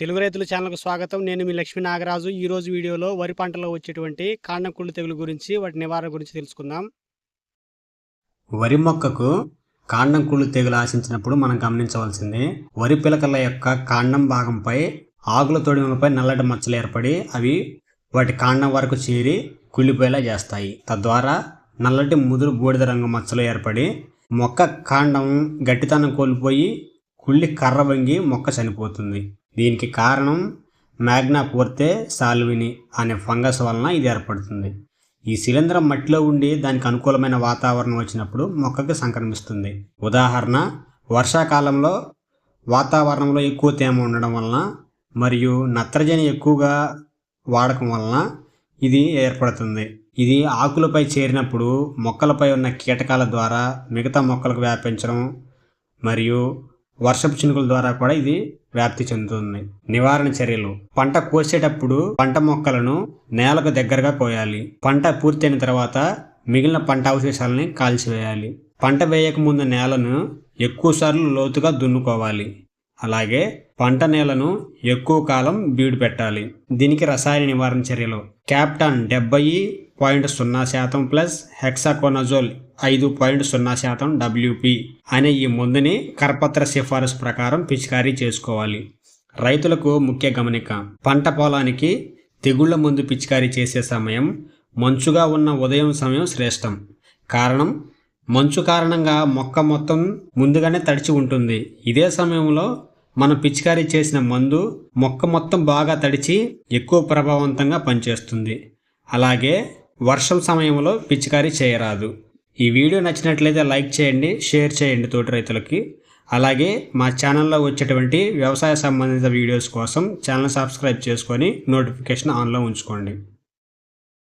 తెలుగు రైతుల ఛానల్కు స్వాగతం. నేను మీ లక్ష్మీ నాగరాజు. ఈరోజు వీడియోలో వరి పంటలో వచ్చేటువంటి కాండం కుళ్ళు తెగులు గురించి వాటి నివారణ గురించి తెలుసుకుందాం. వరి మొక్కకు కాండం కుళ్ళు తెగులు ఆశించినప్పుడు మనం గమనించవలసింది వరి పిలకల యొక్క కాండం భాగంపై ఆకుల తొడిమలపై నల్లటి మచ్చలు ఏర్పడి అవి వాటి కాండం వరకు చేరి కుళ్ళిపోయేలా చేస్తాయి. తద్వారా నల్లటి ముదురు బూడిద రంగు మచ్చలు ఏర్పడి మొక్క కాండం గట్టితనం కోల్పోయి కుళ్ళి కర్ర వంగి మొక్క చనిపోతుంది. దీనికి కారణం మ్యాగ్నా పోర్తే సాల్విని అనే ఫంగస్ వలన ఇది ఏర్పడుతుంది. ఈ శిలీంధ్రం మట్టిలో ఉండి దానికి అనుకూలమైన వాతావరణం వచ్చినప్పుడు మొక్కకి సంక్రమిస్తుంది. ఉదాహరణ వర్షాకాలంలో వాతావరణంలో ఎక్కువ తేమ ఉండడం వలన మరియు నత్రజని ఎక్కువగా వాడకం వలన ఇది ఏర్పడుతుంది. ఇది ఆకులపై చేరినప్పుడు మొక్కలపై ఉన్న కీటకాల ద్వారా మిగతా మొక్కలకు వ్యాపించడం మరియు వర్షపు చినుకుల ద్వారా కూడా ఇది వ్యాప్తి చెందుతుంది. నివారణ చర్యలు. పంట కోసేటప్పుడు పంట మొక్కలను నేలకు దగ్గరగా కోయాలి. పంట పూర్తయిన తర్వాత మిగిలిన పంట అవశేషాలని కాల్చివేయాలి. పంట వేయకముందు నేలను ఎక్కువసార్లు లోతుగా దున్నుకోవాలి. అలాగే పంట నేలను ఎక్కువ కాలం బీడు పెట్టాలి. దీనికి రసాయన నివారణ చర్యలు. క్యాప్టాన్ డెబ్బై పాయింట్ సున్నా శాతం ప్లస్ హెక్సాకోనజోల్ ఐదు పాయింట్ సున్నా శాతం డబ్ల్యూపి అనే ఈ మందుని కరపత్ర సిఫారసు ప్రకారం పిచికారీ చేసుకోవాలి. రైతులకు ముఖ్య గమనిక పంట పొలానికి తెగుళ్ళ మందు పిచికారీ చేసే సమయం మంచుగా ఉన్న ఉదయం సమయం శ్రేష్టం. కారణం మంచు కారణంగా మొక్క మొత్తం ముందుగానే తడిచి ఉంటుంది. ఇదే సమయంలో మనం పిచికారీ చేసిన మందు మొక్క మొత్తం బాగా తడిచి ఎక్కువ ప్రభావవంతంగా పనిచేస్తుంది. అలాగే వర్షం సమయంలో పిచికారీ చేయరాదు. ఈ వీడియో నచ్చినట్లయితే లైక్ చేయండి షేర్ చేయండి తోటి రైతులకి. అలాగే మా ఛానల్లో వచ్చేటువంటి వ్యవసాయ సంబంధిత వీడియోస్ కోసం ఛానల్ సబ్స్క్రైబ్ చేసుకొని నోటిఫికేషన్ ఆన్లో ఉంచుకోండి.